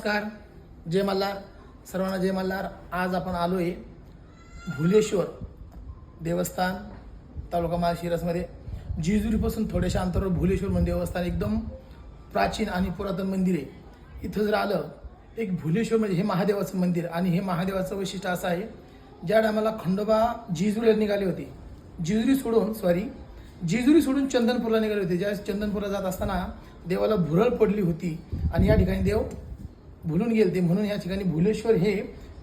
नमस्कार. जय मल्हार. सर्वांना जय मल्हार. आज आपण आलो आहे भुलेश्वर देवस्थान तालुका माळशिरसमध्ये. जेजुरीपासून थोड्याशा अंतरावर भुलेश्वर मंदिर देवस्थान एकदम प्राचीन आणि पुरातन मंदिर आहे. इथं जर आलं एक भुलेश्वर म्हणजे हे महादेवाचं मंदिर आणि हे महादेवाचं वैशिष्ट्य असं आहे ज्या टायमाला खंडोबा जेजुरीला निघाले होते. जेजुरी सोडून सॉरी जेजुरी सोडून चंदनपूरला निघाले होते. ज्या चंदनपूरला जात असताना देवाला भुरळ पडली होती आणि या ठिकाणी देव भुलून गेले ते म्हणून या ठिकाणी भुलेश्वर हे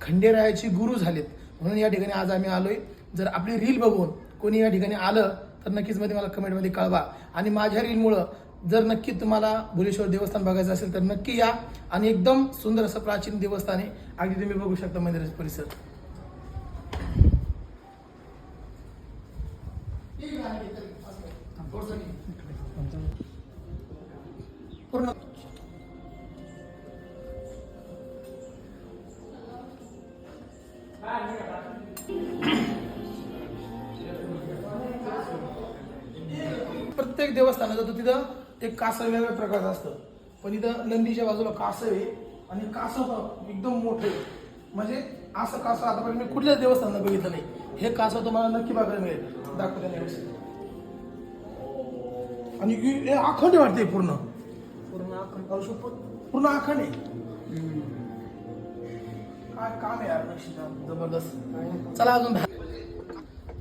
खंडेरायाचे गुरु झालेत. म्हणून या ठिकाणी आज आम्ही आलोय. जर आपली रील बघून कोणी या ठिकाणी आलं तर नक्कीच मध्ये मला कमेंटमध्ये कळवा. आणि माझ्या रीलमुळं जर नक्की तुम्हाला भुलेश्वर देवस्थान बघायचं असेल तर नक्की या. आणि एकदम सुंदर असं प्राचीन देवस्थान आहे. अगदी तुम्ही बघू शकता मंदिराचा परिसर. पूर्ण देवस्थानात जातो तिथं ते कासव वेगळ्या प्रकारचं असतं. पण इथं नंदीच्या बाजूला कासव आहे आणि कासव एकदम मोठं आहे. म्हणजे असं कासव आतापर्यंत मी कुठल्याच देवस्थानात बघितलं नाही. हे कासव तुम्हाला नक्की बघायला मिळेल. दाखवते नाही. आणि हे अखंड वाटते पूर्ण. पूर्ण पूर्ण अखंड आहे. काय काम आहे यार जबरदस्त. चला अजून.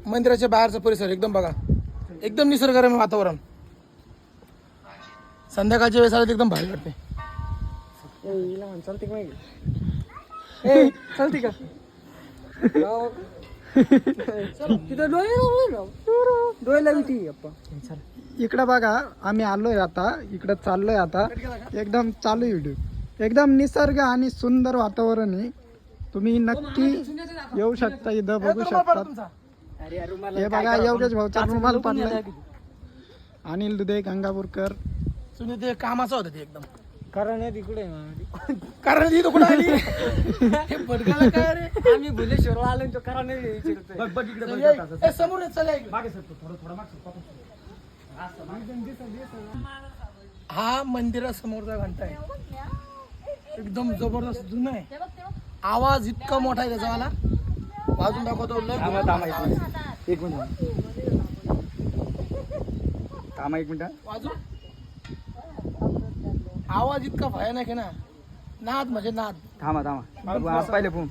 मंदिराच्या बाहेरचा परिसर एकदम बघा. एकदम निसर्गरम्य वातावरण. संध्याकाळच्या वेळेस आलं एकदम भारी वाटते. चालते का चालते इकडं बघा आम्ही आलोय आता. इकडं चाललोय आता. एकदम चालू व्हिडिओ. एकदम निसर्ग आणि सुंदर वातावरण आहे. तुम्ही नक्की येऊ शकता इथं बघू शकता तुमचा अरे अरे मला हे बघा योगेश भाऊचा रुमाल पडलाय. अनिल दुधे गंगापूरकर. तुम्ही ते कामाचं होतं ते एकदम. कारण आहे तिकडे आहे कारण इथं कुठं आली? हे बडगाला काय रे? आम्ही भुलेश्वरला आलो तो कारण आहे ए, समोर चला इकडे. हा मंदिरासमोरचा घंटा आहे. एकदम जबरदस्त जुना आहे. आवाज इतका मोठा आहे त्याचा मला वाजून दाखवतो लय. एक मिनिट. थांबा एक मिनिट. वाजून. आवाज इतका भयानक आहे ना. नाद म्हणजे नाद. थांबा थांबा. आज पाहिले फोन.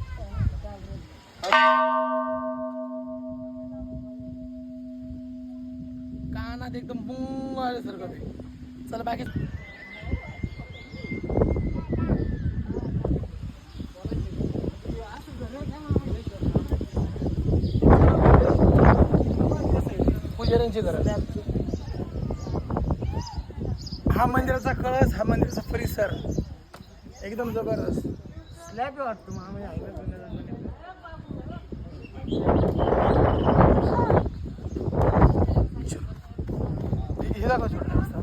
कानात एकदम बुंग आल्यासारखं ते. चला बाकी पुजाऱ्यांची घर हा मंदिराचा कळस हा मंदिराचा परिसर. एकदम जबरदस्त. स्लॅब वाटतो आम्ही हे दाखव छोटा रस्ता.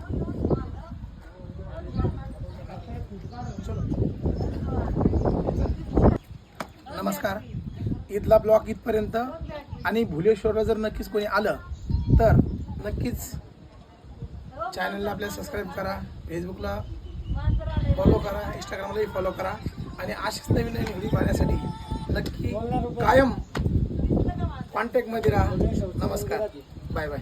नमस्कार. इथला ब्लॉग इथपर्यंत आणि भुलेश्वरला जर नक्कीच कोणी आलं तर नक्कीच चॅनलला आपल्या सबस्क्राईब करा फेसबुकला फॉलो करा इंस्टाग्रामलाही फॉलो करा. आणि अशीच नवीन नवीन व्हिडिओ पाहण्यासाठी नक्की कायम कॉन्टॅक्टमध्ये राहा. नमस्कार. Bye bye